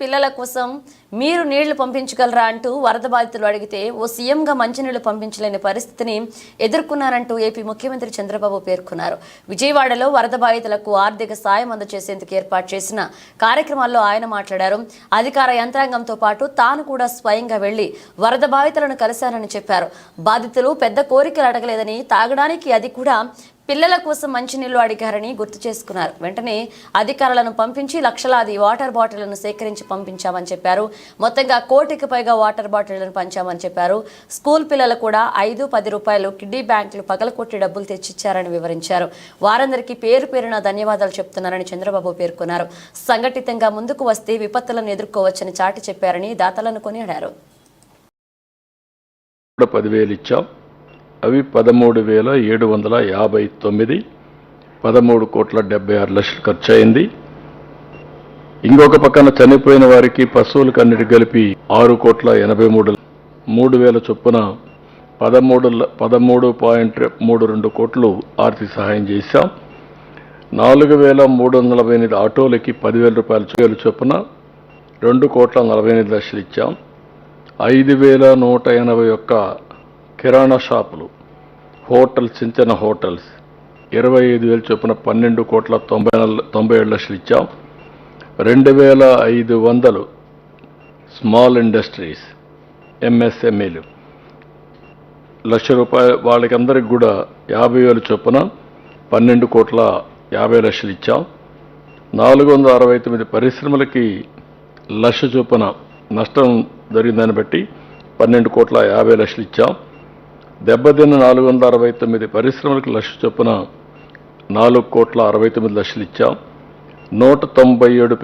పిల్లల కోసం మీరు నీళ్ళు పంపించగలరా అంటూ వరద బాధితులు అడిగితే ఓ సీఎంగా మంచినీళ్ళు పంపించలేని పరిస్థితిని ఎదుర్కొన్నారంటూ ఏపీ ముఖ్యమంత్రి చంద్రబాబు పేర్కొన్నారు. విజయవాడలో వరద బాధితులకు ఆర్థిక సాయం అందజేసేందుకు ఏర్పాటు చేసిన కార్యక్రమాల్లో ఆయన మాట్లాడారు. అధికార యంత్రాంగంతో పాటు తాను కూడా స్వయంగా వెళ్ళి వరద బాధితులను కలిశానని చెప్పారు. బాధితులు పెద్ద కోరికలు అడగలేదని తాగడానికి అది కూడా పిల్లల కోసం మంచినీళ్ళు అడిగారని గుర్తు చేసుకున్నారు. వెంటనే అధికారులను పంపించి లక్షలాది వాటర్ బాటిళ్ళను సేకరించి పంపించామని చెప్పారు. మొత్తంగా కోటికి పైగా వాటర్ బాటిళ్ళను పంచామని చెప్పారు. స్కూల్ పిల్లలు కూడా ఐదు పది రూపాయలు కిడ్నీ బ్యాంకులు పగలకొట్టి డబ్బులు తెచ్చిచ్చారని వివరించారు. వారందరికీ పేరు పేరున ధన్యవాదాలు చెప్తున్నారని చంద్రబాబు పేర్కొన్నారు. సంఘటితంగా ముందుకు వస్తే విపత్తులను ఎదుర్కోవచ్చని చాటి చెప్పారని దాతలను కొనియాడారు. పదివేలు ఇచ్చాం. అవి పదమూడు వేల ఏడు వందల యాభై తొమ్మిది పదమూడు కోట్ల డెబ్బై ఆరు లక్షలు ఖర్చు అయింది ఇంకొక పక్కన చనిపోయిన వారికి పశువులకు అన్నిటి కలిపి ఆరు కోట్ల ఎనభై మూడు మూడు వేల చొప్పున పదమూడు పదమూడు పాయింట్ మూడు రెండు కోట్లు ఆర్థిక సహాయం చేశాం. నాలుగు వేల మూడు వందల నలభై ఎనిమిది ఆటోలకి పదివేల రూపాయల వేలు చొప్పున రెండు కోట్ల నలభై ఎనిమిది లక్షలు ఇచ్చాం. ఐదు వేల నూట ఎనభై ఒక్క కిరాణా షాపులు హోటల్ చిన్న చిన్న హోటల్స్. ఇరవై ఐదు వేలు చొప్పున పన్నెండు కోట్ల తొంభై తొంభై ఏడు లక్షలు ఇచ్చాం. రెండు వేల ఐదు వందలు స్మాల్ ఇండస్ట్రీస్ ఎంఎస్ఎంఈలు. లక్ష రూపాయలు వాళ్ళకందరికి కూడా యాభై వేలు చొప్పున పన్నెండు కోట్ల యాభై లక్షలు ఇచ్చాం. నాలుగు వందల అరవై తొమ్మిది పరిశ్రమలకి లక్ష చొప్పున నష్టం జరిగిందని బట్టి పన్నెండు కోట్ల యాభై లక్షలు ఇచ్చాం. దెబ్బతిన్న నాలుగు వందల అరవై తొమ్మిది పరిశ్రమలకు లక్ష చొప్పున నాలుగు కోట్ల అరవై తొమ్మిది లక్షలు ఇచ్చాం. నూట తొంభై ఏడు